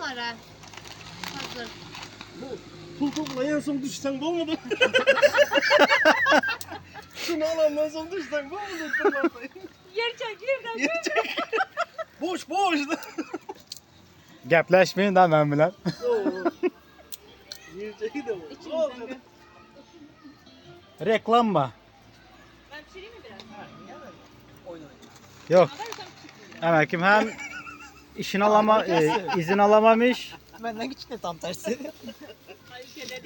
onlara. Hazır. Pul en son düşsen bu mudur? Şunu alan en son düşsen bu mudur? Tırnaklayın. Yer çek yerden. Yiyecek. boş boş. Gepleşmeyin da ben bilen. Yiyeceği de bu. Reklam mı? Ben pişireyim mi biraz? Yok. Haber sen pişir. Hemen kim hem işin alama, e, izin alamamış. Benden küçük de tam tersi. Hayır ya.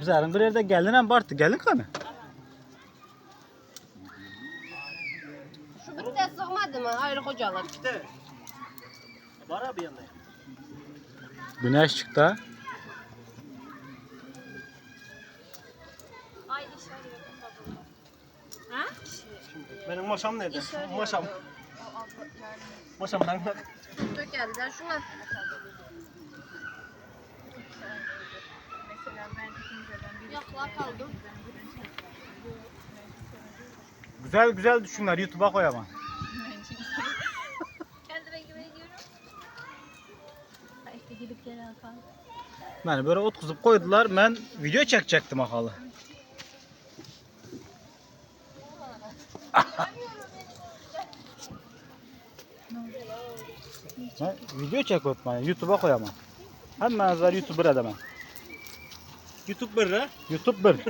Bizlerin bir yerde gelin hem Bartı gelin kanı. Şu de sığmadı mı? Ayrı kocalar. İşte. Var abi yanında. Güneş çıktı. ha. Ay iş arıyorum babamı. Ha? Benim maşam nerede? Maşam. Maşam nerede? Dök elden şuna. Yakla kaldım. Güzel güzel düşünler YouTube'a koyamam. Kendime güveniyorum. Ay işte gidip atalım. Yani böyle ot kuzup koydular. Ben video çekecektim akalı. Ha, video çek otmayı. YouTube'a koyamam. Hemen azar YouTuber edemem. YouTube böyle. YouTube bir.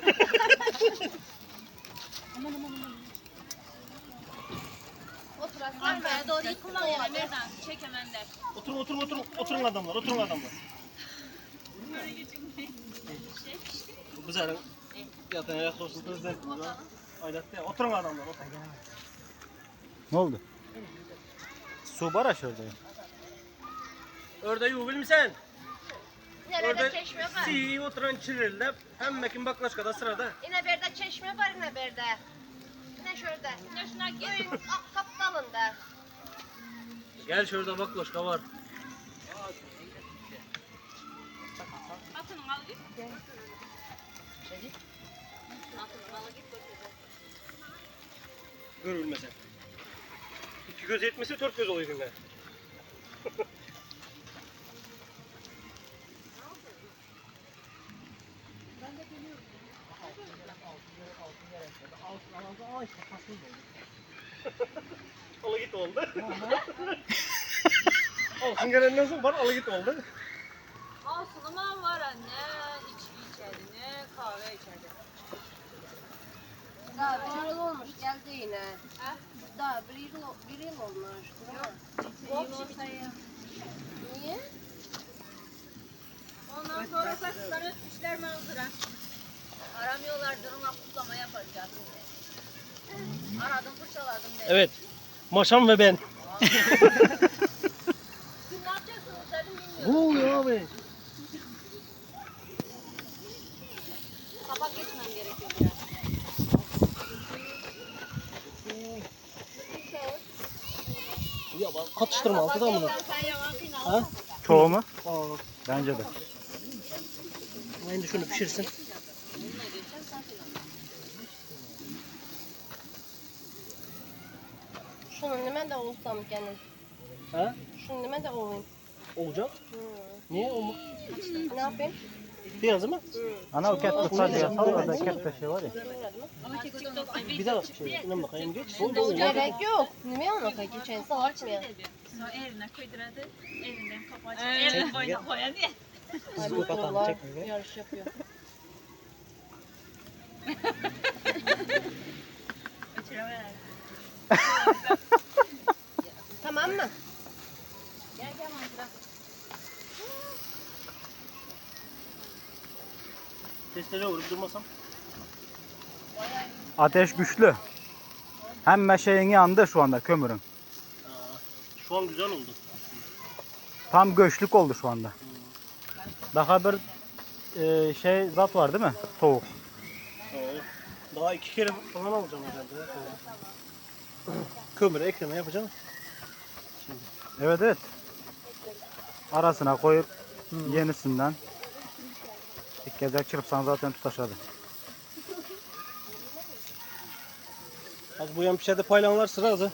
Otur aslan Arkaya doğru yıkılma ya. Nereden? Çek hemen der. Oturun oturun oturun. Oturun adamlar. Oturun adamlar. Bu Güzel. Yatın ayak olsun. Hızlı. Aynen. Oturun adamlar. Oturun. Ne oldu? Su var aşağıda. Ördeği ubil misin? Nerede çeşme var? si oturan çirirler. Hem mekin baklaşkada sırada. Yine berde çeşme var yine berde. Yine şurada. Ne şuna git. Kaptalında. Gel şurada baklaşka var. Atın al git. Atın al git. Görülmese. İki göz yetmese dört göz oluyor günde. Alı git oldu. Olsun gelen nasıl var alı git oldu. Olsun ama var anne. İçki içeride, kahve bir yıl olmuş geldi yine. Ha? Daha bir yıl, bir yıl olmuş. Yok. Yumurtayı. Niye? Ondan sonra saçlar ötmüşler manzara. Aramıyorlar duruma kutlama yapacağız. Aradım fırçaladım dedim. Evet. Maşam ve ben. Siz ne yapacaksınız dedim bilmiyorum. Ne oluyor abi? Katıştırma altı da mı? Ha? Çoğu mu? Aa, Bence de. de şunu pişirsin. Şunu nime de olsam kendim. Ha? Şunu nime de olayım. Olacak. Niye olma? Ne yapayım? Biraz mı? Ana o ket kısa diye sal orada ket de şey var ya. Bir daha şey, ne bakayım geç. Oldu mu? Gerek yok. Nime ona geçen saçmıyor. Sonra eline koyduradı. Elinden kapağı Eline boyuna koyan diye. Ay bu bu kapağı dolar çekmiyor. yarış yapıyor. Götüremeler. Tamam mı? Gel gel manzara. Testere vurup durmasam. Ateş güçlü. Hem meşeyin yandı şu anda kömürün. Aa, şu an güzel oldu. Tam göçlük oldu şu anda. Daha bir e, şey zat var değil mi? Aa, daha iki kere falan alacağım herhalde. Kömüre ekleme yapacağım. Evet evet. Arasına koyup yenisinden kez çırpsan zaten tutaşadı. Az bu yan pişerde paylanlar sırası.